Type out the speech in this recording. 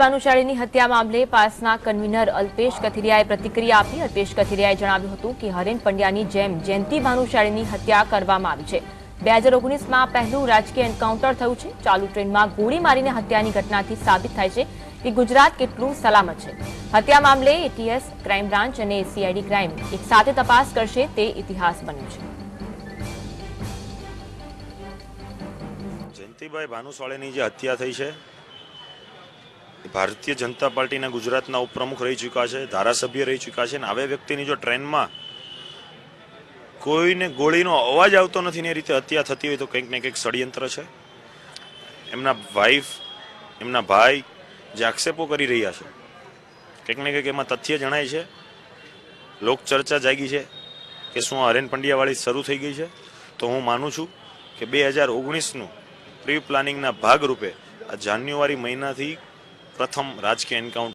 ભાનુશાળીની હત્યા મામલે પાસના કન્વીનર અલ્પેશ કથિરિયાએ પ્રતિક્રિયા આપી. અલ્પેશ કથિરિયાએ જણાવ્યું હતું કે હરેન પંડ્યાની જેમ જયંતિ ભાનુશાળીની હત્યા કરવામાં આવી છે. બે હજાર ઓગણીસમાં પહેલું રાજકીય એન્કાઉન્ટર થયું છે. ચાલુ ટ્રેનમાં ગોળી મારીને હત્યાની ઘટનાથી સાબિત થાય છે કે ગુજરાત કેટલું સલામત છે. હત્યા મામલે એટીએસ ક્રાઇમ બ્રાન્ચ અને સીઆઈડી ક્રાઇમ એક સાથે તપાસ કરશે તે ઇતિહાસ બન્યું છે. જયંતિભાઈ ભાનુશાળીની જે હત્યા થઈ છે ભારતીય જનતા પાર્ટીના ગુજરાતના ઉપપ્રમુખ રહી ચૂક્યા છે, ધારાસભ્ય રહી ચૂક્યા છે અને આવે વ્યક્તિની જો ટ્રેનમાં કોઈને ગોળીનો અવાજ આવતો નથી ને એ રીતે હત્યા થતી હોય તો કંઈક ને કંઈક ષડયંત્ર છે. એમના વાઈફ એમના ભાઈ જે આક્ષેપો કરી રહ્યા છે. કંઈક ને કંઈક એમાં તથ્ય જણાય છે. લોક ચર્ચા જાગી છે કે શું આ હરેન પંડ્યાવાળી શરૂ થઈ ગઈ છે? તો હું માનું છું કે બે હજાર ઓગણીસનું પ્રી પ્લાનિંગના ભાગરૂપે આ જાન્યુઆરી મહિનાથી પ્રથમ રાજકીય એન્કાઉન્ટર